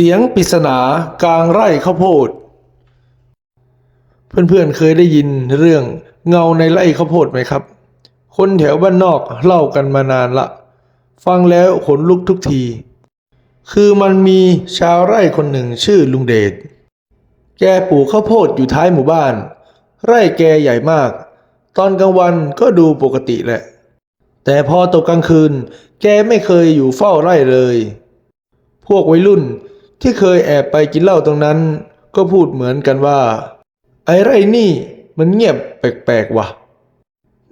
เสียงปริศนากลางไร่ข้าวโพด เพื่อนๆเคยได้ยินเรื่องเงาในไร่ข้าวโพดไหมครับ คนแถวบ้านนอกเล่ากันมานานละ ฟังแล้วขนลุกทุกที คือมันมีชาวไร่คนหนึ่งชื่อลุงเดช แกปลูกข้าวโพดอยู่ท้ายหมู่บ้าน ไร่แกใหญ่มาก ตอนกลางวันก็ดูปกติแหละ แต่พอตกกลางคืน แกไม่เคยอยู่เฝ้าไร่เลยพวกวัยรุ่น ที่เคยแอบไปกินเหล้าตรงนั้น ก็พูดเหมือนกันว่า ไอ้ไรนี่มันเงียบแปลกๆว่ะ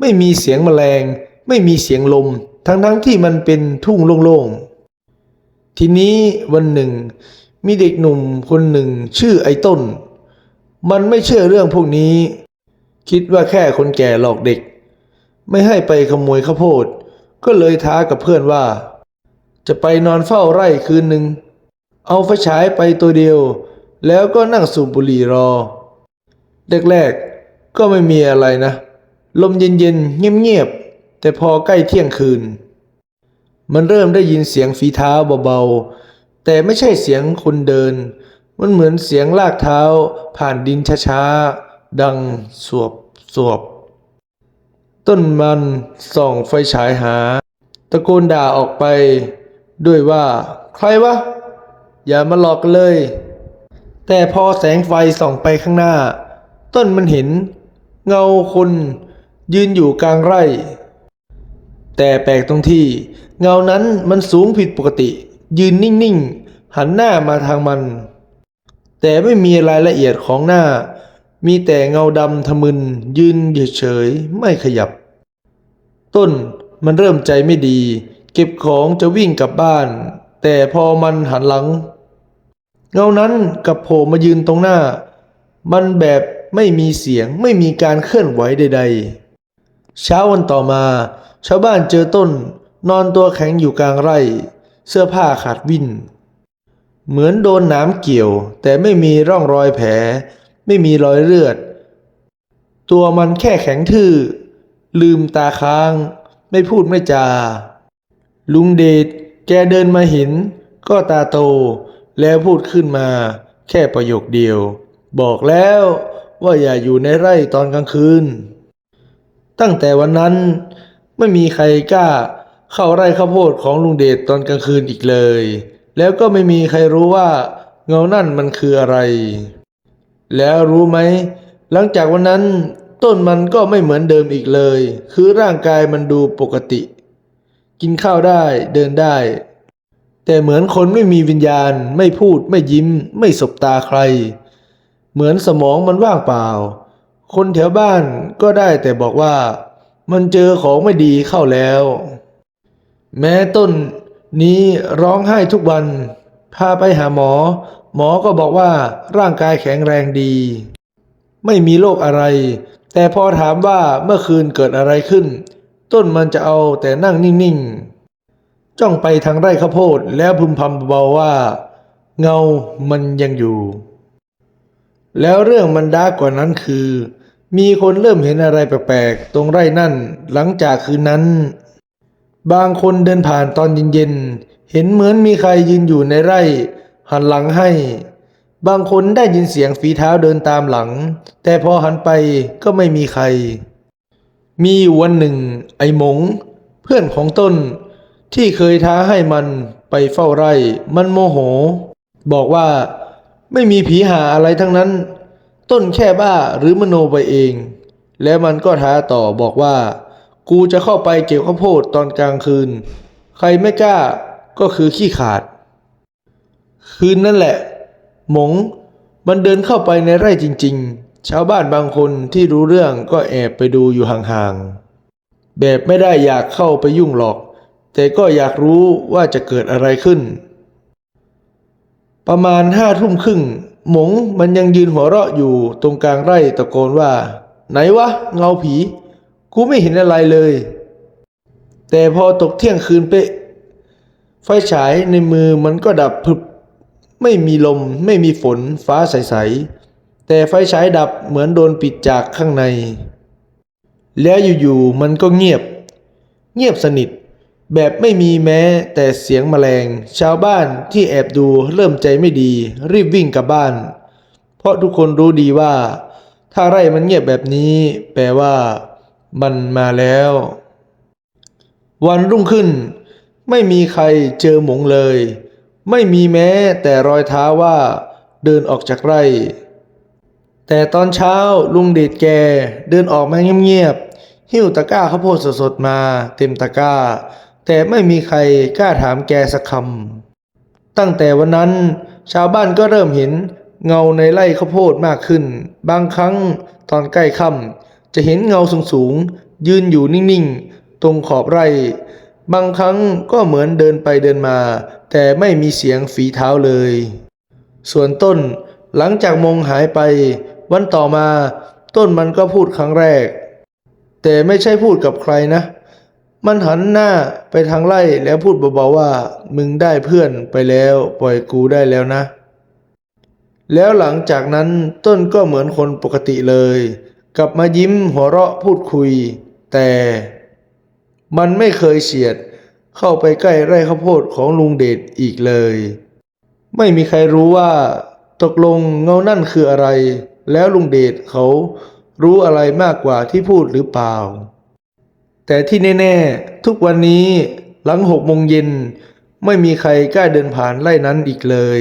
ไม่มีเสียงแมลง ไม่มีเสียงลม ทั้งๆที่มันเป็นทุ่งโล่งๆ ทีนี้วันหนึ่ง มีเด็กหนุ่มคนหนึ่งชื่อไอ้ต้น มันไม่เชื่อเรื่องพวกนี้ คิดว่าแค่คนแก่หลอกเด็ก ไม่ให้ไปขโมยข้าวโพด ก็เลยท้ากับเพื่อนว่า จะไปนอนเฝ้าไร่คืนหนึ่ง เอาไฟฉายไปตัวเดียว แล้วก็นั่งสูบบุหรี่รอ แรกๆก็ไม่มีอะไรนะ ลมเย็นๆ เงียบๆ แต่พอใกล้เที่ยงคืน มันเริ่มได้ยินเสียงฝีเท้าเบาๆ แต่ไม่ใช่เสียงคนเดิน มันเหมือนเสียงลากเท้าผ่านดินช้าๆ ดังสวบสวบต้นมันส่องไฟฉายหา ตะโกนด่าออกไป ด้วยว่า ใครวะ อย่ามาหลอกกันเลย แต่พอแสงไฟส่องไปข้างหน้า ต้นมันเห็น เงาคนยืนอยู่กลางไร่ แต่แปลกตรงที่ เงานั้นมันสูงผิดปกติ ยืนนิ่งๆ หันหน้ามาทางมัน แต่ไม่มีรายละเอียดของหน้า มีแต่เงาดำทะมึน ยืนเฉยๆไม่ขยับ ต้นมันเริ่มใจไม่ดี เก็บของจะวิ่งกลับบ้าน แต่พอมันหันหลัง เงานั้นกับโผล่มายืนตรงหน้า มันแบบไม่มีเสียงไม่มีการเคลื่อนไหวใด ๆ เช้าวันต่อมา ชาวบ้านเจอต้น นอนตัวแข็งอยู่กลางไร่ เสื้อผ้าขาดวิ่น เหมือนโดนน้ำเกี่ยว แต่ไม่มีร่องรอยแผล ไม่มีรอยเลือด ตัวมันแค่แข็งทื่อ ลืมตาค้าง ไม่พูดไม่จา ลุงเดชแกเดินมาเห็น ก็ตาโต แล้วพูดขึ้นมาแค่ประโยคเดียว บอกแล้วว่าอย่าอยู่ในไร่ตอนกลางคืน ตั้งแต่วันนั้นไม่มีใครกล้าเข้าไร่ข้าวโพดของลุงเดชตอนกลางคืนอีกเลย แล้วก็ไม่มีใครรู้ว่าเงานั่นมันคืออะไร แล้วรู้ไหม หลังจากวันนั้นต้นมันก็ไม่เหมือนเดิมอีกเลย คือร่างกายมันดูปกติ กินข้าวได้เดินได้ แต่เหมือนคนไม่มีวิญญาณ ไม่พูดไม่ยิ้ม ไม่สบตาใคร เหมือนสมองมันว่างเปล่า คนแถวบ้านก็ได้แต่บอกว่ามันเจอของไม่ดีเข้าแล้ว แม้ต้นนี้ร้องไห้ทุกวัน พาไปหาหมอ หมอก็บอกว่าร่างกายแข็งแรงดี ไม่มีโรคอะไร แต่พอถามว่าเมื่อคืนเกิดอะไรขึ้น ต้นมันจะเอาแต่นั่งนิ่งๆ จ้องไปทางไร่ข้าวโพดแล้วพึมพำเบาๆว่า เงามันยังอยู่ แล้วเรื่องมันดากกว่านั้นคือ มีคนเริ่มเห็นอะไรแปลกๆ ตรงไร่นั่นหลังจากคืนนั้น บางคนเดินผ่านตอนเย็นๆ เห็นเหมือนมีใครยืนอยู่ในไร่ หันหลังให้ บางคนได้ยินเสียงฝีเท้าเดินตามหลัง แต่พอหันไปก็ไม่มีใคร มีวันหนึ่ง ไอ้หมง เพื่อนของต้น ที่เคยท้าให้มันไปเฝ้าไร่ มันโมโห บอกว่าไม่มีผีหาอะไรทั้งนั้น ต้นแค่บ้าหรือมโนไปเอง แล้วมันก็ท้าต่อบอกว่า กูจะเข้าไปเก็บข้าวโพดตอนกลางคืน ใครไม่กล้าก็คือขี้ขาด คืนนั่นแหละ หมง มันเดินเข้าไปในไร่จริง ๆ ชาวบ้านบางคนที่รู้เรื่องก็แอบไปดูอยู่ห่างๆแบบไม่ได้อยากเข้าไปยุ่งหรอก แต่ก็อยากรู้ว่าจะเกิดอะไรขึ้น ประมาณห้าทุ่มครึ่ง หมงมันยังยืนหัวเราะอยู่ตรงกลางไร่ตะโกนว่า ไหนวะ เงาผี กูไม่เห็นอะไรเลย แต่พอตกเที่ยงคืนเป๊ะ ไฟฉายในมือมันก็ดับพึบ ไม่มีลมไม่มีฝนฟ้าใสๆ แต่ไฟฉายดับเหมือนโดนปิดจากข้างใน แล้วอยู่ๆมันก็เงียบ เงียบสนิท แบบไม่มีแม้แต่เสียงแมลง ชาวบ้านที่แอบดูเริ่มใจไม่ดี รีบวิ่งกลับบ้าน เพราะทุกคนรู้ดีว่า ถ้าไร่มันเงียบแบบนี้ แปลว่า มันมาแล้ว วันรุ่งขึ้น ไม่มีใครเจอหมงเลย ไม่มีแม้แต่รอยเท้าว่า เดินออกจากไร่ แต่ตอนเช้าลุงเดชแกเดินออกมาเงียบๆหิ้วตะกร้าข้าวโพดสดๆมา เต็มตะกร้า แต่ไม่มีใครกล้าถามแกสักคำตั้งแต่วันนั้นชาวบ้านก็เริ่มเห็นเงาในไร่ข้าวโพดมากขึ้น บางครั้งตอนใกล้ค่ำจะเห็นเงาสูงๆยืนอยู่นิ่งๆ ตรงขอบไร่ บางครั้งก็เหมือนเดินไปเดินมา แต่ไม่มีเสียงฝีเท้าเลย ส่วนต้นหลังจากมงหายไป วันต่อมาต้นมันก็พูดครั้งแรก แต่ไม่ใช่พูดกับใครนะ มันหันหน้าไปทางไร่แล้วพูดเบาๆว่า มึงได้เพื่อนไปแล้ว ปล่อยกูได้แล้วนะ แล้วหลังจากนั้นต้นก็เหมือนคนปกติเลย กลับมายิ้มหัวเราะพูดคุย แต่มันไม่เคยเฉียด เข้าไปใกล้ไร่ข้าวโพดของลุงเดชอีกเลย ไม่มีใครรู้ว่า ตกลงเงานั่นคืออะไร แล้วลุงเดชเขารู้อะไรมากกว่าที่พูดหรือเปล่า แต่ที่แน่ๆ ทุกวันนี้หลังหกโมงเย็นไม่มีใครกล้าเดินผ่านไร่นั้นอีกเลย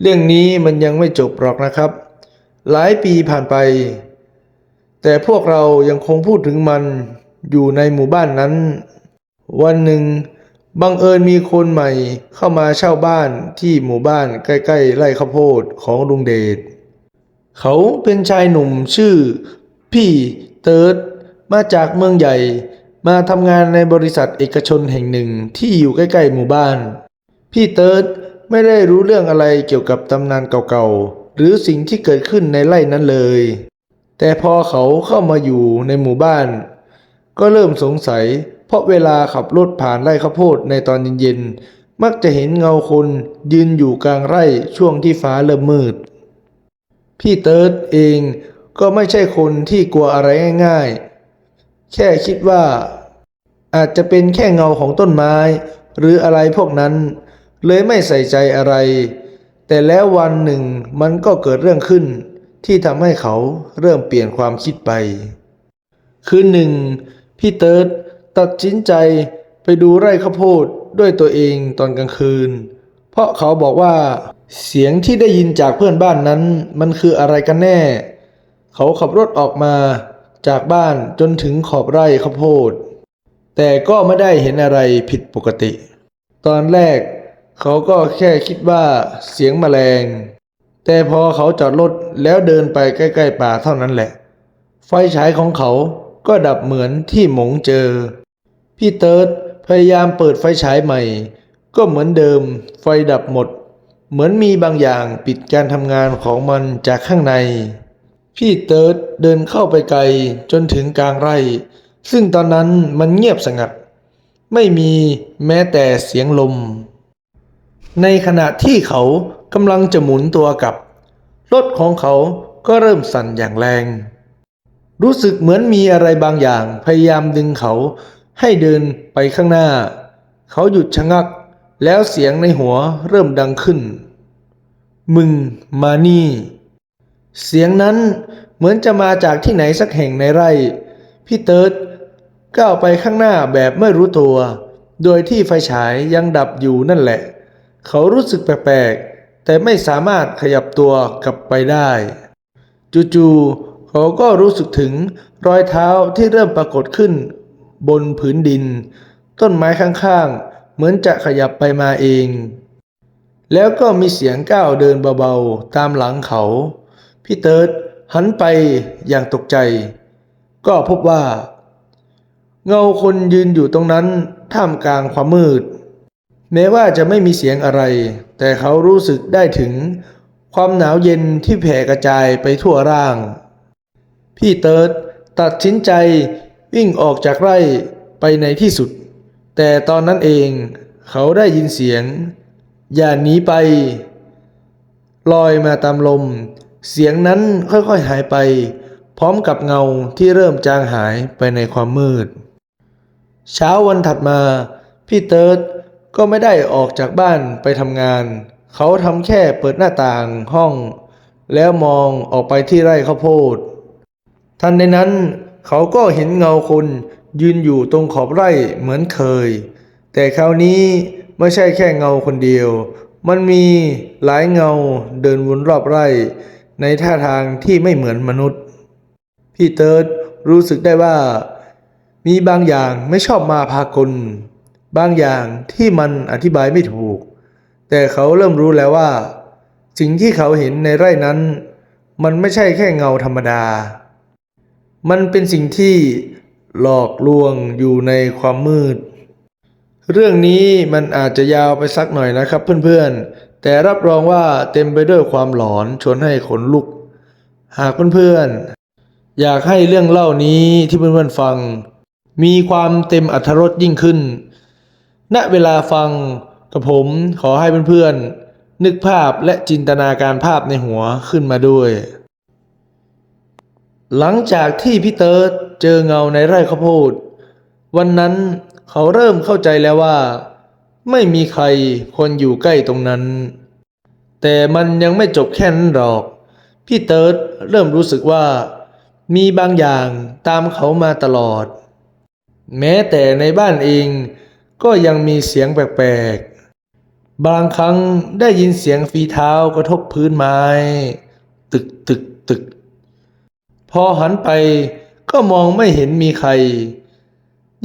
เรื่องนี้มันยังไม่จบหรอกนะครับ หลายปีผ่านไป แต่พวกเรายังคงพูดถึงมันอยู่ในหมู่บ้านนั้น วันหนึ่งบังเอิญมีคนใหม่เข้ามาเช่าบ้านที่หมู่บ้านใกล้ๆไร่ข้าวโพดของลุงเดช เขาเป็นชายหนุ่มชื่อ พี่เติร์ด มาจากเมืองใหญ่ มาทำงานในบริษัทเอกชนแห่งหนึ่งที่อยู่ใกล้ๆหมู่บ้าน พี่เติร์ดไม่ได้รู้เรื่องอะไรเกี่ยวกับตำนานเก่าๆ หรือสิ่งที่เกิดขึ้นในไร่นั้นเลย แต่พอเขาเข้ามาอยู่ในหมู่บ้าน ก็เริ่มสงสัย เพราะเวลาขับรถผ่านไร่ข้าวโพดในตอนเย็นๆ มักจะเห็นเงาคนยืนอยู่กลางไร่ช่วงที่ฟ้าเริ่มมืด พี่เติร์ดเองก็ไม่ใช่คนที่กลัวอะไรง่ายๆ แค่คิดว่า อาจจะเป็นแค่เงาของต้นไม้ หรืออะไรพวกนั้น เลยไม่ใส่ใจอะไร แต่แล้ววันหนึ่งมันก็เกิดเรื่องขึ้น ที่ทำให้เขาเริ่มเปลี่ยนความคิดไป คืนหนึ่ง พี่เติร์ดตัดสินใจไปดูไร่ข้าวโพดด้วยตัวเองตอนกลางคืน เพราะเขาบอกว่า เสียงที่ได้ยินจากเพื่อนบ้านนั้น มันคืออะไรกันแน่ เขาขับรถออกมา จากบ้านจนถึงขอบไร่ข้าวโพด แต่ก็ไม่ได้เห็นอะไรผิดปกติ ตอนแรกเขาก็แค่คิดว่าเสียงแมลง แต่พอเขาจอดรถแล้วเดินไปใกล้ๆป่าเท่านั้นแหละ ไฟฉายของเขาก็ดับเหมือนที่หมงเจอ พี่เติร์ดพยายามเปิดไฟฉายใหม่ ก็เหมือนเดิมไฟดับหมด เหมือนมีบางอย่างปิดการทำงานของมันจากข้างใน พี่เติร์ดเดินเข้าไปไกลจนถึงกลางไร่ ซึ่งตอนนั้นมันเงียบสงัด ไม่มีแม้แต่เสียงลม ในขณะที่เขากำลังจะหมุนตัวกลับ รถของเขาก็เริ่มสั่นอย่างแรง รู้สึกเหมือนมีอะไรบางอย่างพยายามดึงเขาให้เดินไปข้างหน้า เขาหยุดชะงัก แล้วเสียงในหัวเริ่มดังขึ้น มึงมานี่ เสียงนั้นเหมือนจะมาจากที่ไหนสักแห่งในไร่ พี่เติร์ดก้าวไปข้างหน้าแบบไม่รู้ตัว โดยที่ไฟฉายยังดับอยู่นั่นแหละ เขารู้สึกแปลกๆ แต่ไม่สามารถขยับตัวกลับไปได้ จู่ๆเขาก็รู้สึกถึงรอยเท้าที่เริ่มปรากฏขึ้น บนผืนดิน ต้นไม้ข้างๆ เหมือนจะขยับไปมาเอง แล้วก็มีเสียงก้าวเดินเบาๆ ตามหลังเขา พี่เติร์ดหันไปอย่างตกใจ ก็พบว่า เงาคนยืนอยู่ตรงนั้นท่ามกลางความมืด แม้ว่าจะไม่มีเสียงอะไร แต่เขารู้สึกได้ถึงความหนาวเย็นที่แผ่กระจายไปทั่วร่าง พี่เติร์ดตัดสินใจวิ่งออกจากไร่ไปในที่สุด แต่ตอนนั้นเองเขาได้ยินเสียง อย่าหนีไป ลอยมาตามลม เสียงนั้นค่อยๆหายไป พร้อมกับเงาที่เริ่มจางหายไปในความมืด เช้าวันถัดมา พี่เติร์ดก็ไม่ได้ออกจากบ้านไปทำงาน เขาทำแค่เปิดหน้าต่างห้อง แล้วมองออกไปที่ไร่ข้าวโพด ทันในนั้นเขาก็เห็นเงาคนยืนอยู่ตรงขอบไร่เหมือนเคย แต่คราวนี้ไม่ใช่แค่เงาคนเดียว มันมีหลายเงาเดินวนรอบไร่ ในท่าทางที่ไม่เหมือนมนุษย์ พี่เติร์ดรู้สึกได้ว่า มีบางอย่างไม่ชอบมาพากล บางอย่างที่มันอธิบายไม่ถูก แต่เขาเริ่มรู้แล้วว่าสิ่งที่เขาเห็นในไร่นั้น มันไม่ใช่แค่เงาธรรมดา มันเป็นสิ่งที่หลอกลวงอยู่ในความมืด เรื่องนี้มันอาจจะยาวไปสักหน่อยนะครับเพื่อนๆ แต่รับรองว่าเต็มไปด้วยความหลอนชวนให้ขนลุก หากเพื่อนๆ อยากให้เรื่องเล่านี้ที่เพื่อนๆฟัง มีความเต็มอรรถรสยิ่งขึ้น ณเวลาฟังกับผมขอให้เพื่อนๆ นึกภาพและจินตนาการภาพในหัวขึ้นมาด้วย หลังจากที่พี่เติร์ดเจอเงาในไร่ข้าวโพด วันนั้นเขาเริ่มเข้าใจแล้วว่า ไม่มีใครควรอยู่ใกล้ตรงนั้น แต่มันยังไม่จบแค่นั้นหรอก พี่เติร์ดเริ่มรู้สึกว่า มีบางอย่างตามเขามาตลอด แม้แต่ในบ้านเองก็ยังมีเสียงแปลกๆ บางครั้งได้ยินเสียงฝีเท้ากระทบพื้นไม้ ตึกตึกตึก พอหันไปก็มองไม่เห็นมีใคร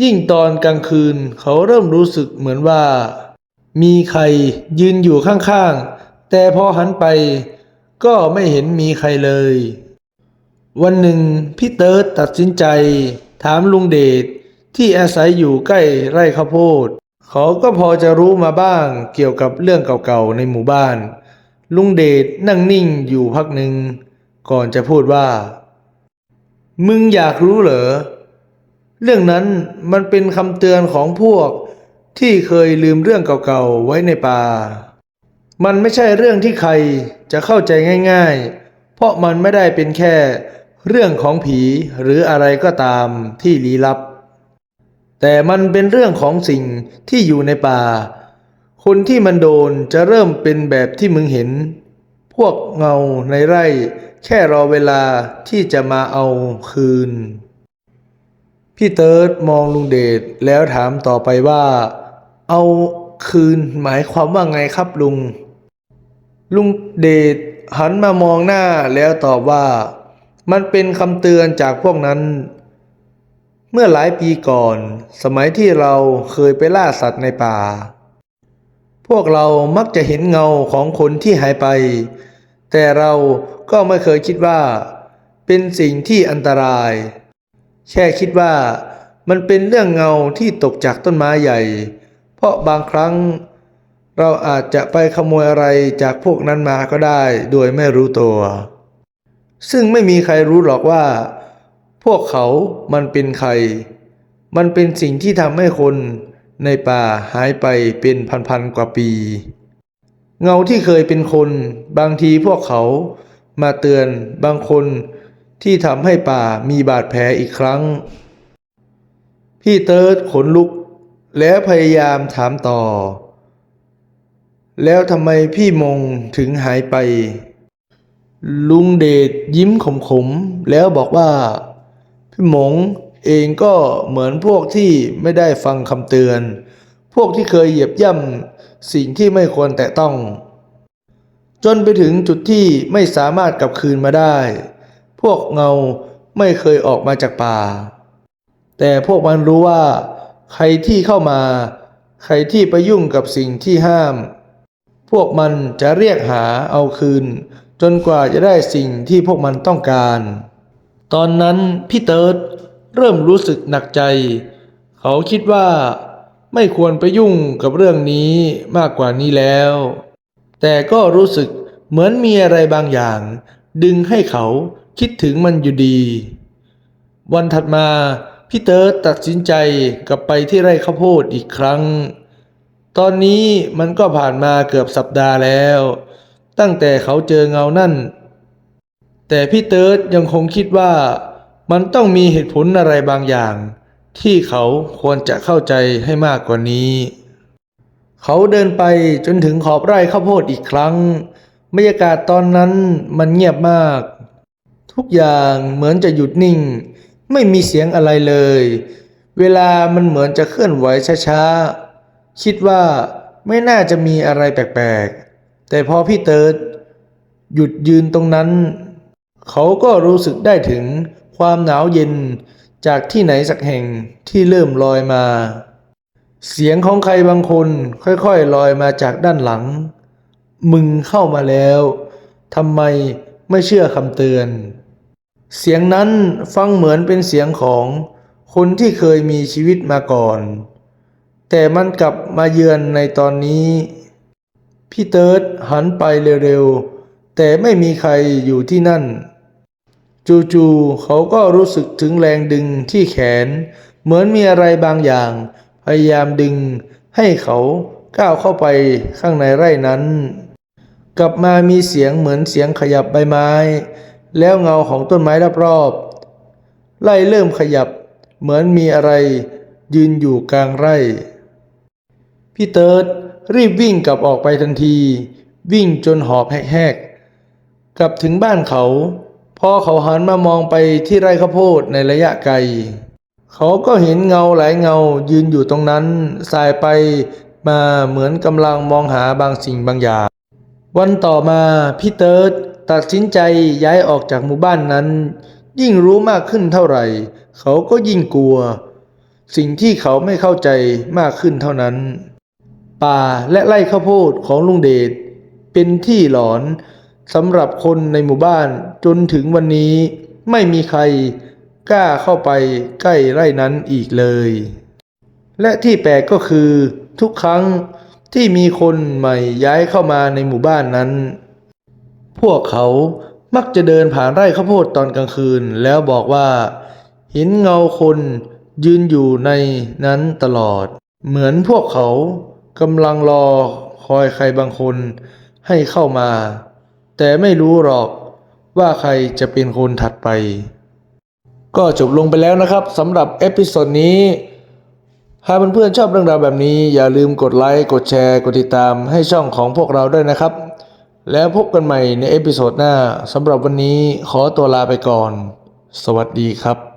ยิ่งตอนกลางคืนเขาเริ่มรู้สึกเหมือนว่า มีใครยืนอยู่ข้างๆ แต่พอหันไป ก็ไม่เห็นมีใครเลย วันหนึ่งพี่เติร์ดตัดสินใจ ถามลุงเดชที่อาศัยอยู่ใกล้ไร่ข้าวโพด เขาก็พอจะรู้มาบ้างเกี่ยวกับเรื่องเก่าๆในหมู่บ้าน ลุงเดชนั่งนิ่งอยู่พักหนึ่ง ก่อนจะพูดว่า มึงอยากรู้เหรอ เรื่องนั้นมันเป็นคำเตือนของพวกที่เคยลืมเรื่องเก่าๆไว้ในป่า มันไม่ใช่เรื่องที่ใครจะเข้าใจง่ายๆ เพราะมันไม่ได้เป็นแค่เรื่องของผีหรืออะไรก็ตามที่ลี้ลับ แต่มันเป็นเรื่องของสิ่งที่อยู่ในป่า คนที่มันโดนจะเริ่มเป็นแบบที่มึงเห็น พวกเงาในไร่แค่รอเวลาที่จะมาเอาคืน พี่เติร์ดมองลุงเดชแล้วถามต่อไปว่า เอาคืนหมายความว่าไงครับลุง ลุงเดชหันมามองหน้าแล้วตอบว่า มันเป็นคำเตือนจากพวกนั้น เมื่อหลายปีก่อน สมัยที่เราเคยไปล่าสัตว์ในป่า พวกเรามักจะเห็นเงาของคนที่หายไป แต่เราก็ไม่เคยคิดว่า เป็นสิ่งที่อันตราย แค่คิดว่ามันเป็นเรื่องเงาที่ตกจากต้นไม้ใหญ่ เพราะบางครั้งเราอาจจะไปขโมยอะไรจากพวกนั้นมาก็ได้โดยไม่รู้ตัว ซึ่งไม่มีใครรู้หรอกว่า พวกเขามันเป็นใคร มันเป็นสิ่งที่ทำให้คนในป่าหายไปเป็นพันๆกว่าปี เงาที่เคยเป็นคน บางทีพวกเขามาเตือนบางคน ที่ทำให้ป่ามีบาดแผลอีกครั้ง พี่เติร์ดขนลุก แล้วพยายามถามต่อ แล้วทำไมพี่มงถึงหายไป ลุงเดชยิ้มขมๆ แล้วบอกว่า พี่มงเองก็เหมือนพวกที่ไม่ได้ฟังคำเตือน พวกที่เคยเหยียบย่ำสิ่งที่ไม่ควรแตะต้อง จนไปถึงจุดที่ไม่สามารถกลับคืนมาได้ พวกเงาไม่เคยออกมาจากป่า แต่พวกมันรู้ว่า ใครที่เข้ามา ใครที่ไปยุ่งกับสิ่งที่ห้าม พวกมันจะเรียกหาเอาคืน จนกว่าจะได้สิ่งที่พวกมันต้องการ ตอนนั้นพี่เติร์ดเริ่มรู้สึกหนักใจ เขาคิดว่าไม่ควรไปยุ่งกับเรื่องนี้มากกว่านี้แล้ว แต่ก็รู้สึกเหมือนมีอะไรบางอย่าง ดึงให้เขา คิดถึงมันอยู่ดี วันถัดมาพี่เติร์ดตัดสินใจกลับไปที่ไร่ข้าวโพดอีกครั้ง ตอนนี้มันก็ผ่านมาเกือบสัปดาห์แล้ว ตั้งแต่เขาเจอเงานั่น แต่พี่เติร์ดยังคงคิดว่ามันต้องมีเหตุผลอะไรบางอย่าง ที่เขาควรจะเข้าใจให้มากกว่านี้ เขาเดินไปจนถึงขอบไร่ข้าวโพดอีกครั้ง บรรยากาศตอนนั้นมันเงียบมาก ทุกอย่างเหมือนจะหยุดนิ่ง ไม่มีเสียงอะไรเลย เวลามันเหมือนจะเคลื่อนไหวช้าๆ คิดว่าไม่น่าจะมีอะไรแปลกๆ แต่พอพี่เติร์ดหยุดยืนตรงนั้น เขาก็รู้สึกได้ถึงความหนาวเย็นจากที่ไหนสักแห่งที่เริ่มลอยมา เสียงของใครบางคนค่อยๆลอยมาจากด้านหลัง มึงเข้ามาแล้วทำไมไม่เชื่อคำเตือน เสียงนั้นฟังเหมือนเป็นเสียงของคนที่เคยมีชีวิตมาก่อน แต่มันกลับมาเยือนในตอนนี้ พี่เติร์ดหันไปเร็วๆ แต่ไม่มีใครอยู่ที่นั่น จู่ๆเขาก็รู้สึกถึงแรงดึงที่แขน เหมือนมีอะไรบางอย่าง พยายามดึงให้เขาก้าวเข้าไปข้างในไร่นั้น กลับมามีเสียงเหมือนเสียงขยับใบไม้ แล้วเงาของต้นไม้รอบๆไล่เริ่มขยับเหมือนมีอะไรยืนอยู่กลางไร่ พี่เติร์ดรีบวิ่งกลับออกไปทันที วิ่งจนหอบแหกๆ กลับถึงบ้านเขา พอเขาหันมามองไปที่ไร่ข้าวโพดในระยะไกล เขาก็เห็นเงาหลายเงายืนอยู่ตรงนั้น สายไปมาเหมือนกำลังมองหาบางสิ่งบางอย่าง วันต่อมาพี่เติร์ด ตัดสินใจย้ายออกจากหมู่บ้านนั้น ยิ่งรู้มากขึ้นเท่าไหร่ เขาก็ยิ่งกลัว สิ่งที่เขาไม่เข้าใจมากขึ้นเท่านั้น ป่าและไร่ข้าวโพดของลุงเดชเป็นที่หลอนสำหรับคนในหมู่บ้านจนถึงวันนี้ไม่มีใครกล้าเข้าไปใกล้ไร่นั้นอีกเลย และที่แปลกก็คือทุกครั้งที่มีคนใหม่ย้ายเข้ามาในหมู่บ้านนั้น พวกเขามักจะเดินผ่านไร่ข้าวโพดตอนกลางคืน แล้วบอกว่า เห็นเงาคนยืนอยู่ในนั้นตลอด เหมือนพวกเขากำลังรอคอยใครบางคนให้เข้ามา แต่ไม่รู้หรอกว่าใครจะเป็นคนถัดไป ก็จบลงไปแล้วนะครับสำหรับเอพิโซดนี้หากเพื่อนๆชอบเรื่องราวแบบนี้ อย่าลืมกดไลค์ กดแชร์ กดติดตามให้ช่องของพวกเราด้วยนะครับ แล้วพบกันใหม่ในเอพิโซดหน้าสำหรับวันนี้ขอตัวลาไปก่อน สวัสดีครับ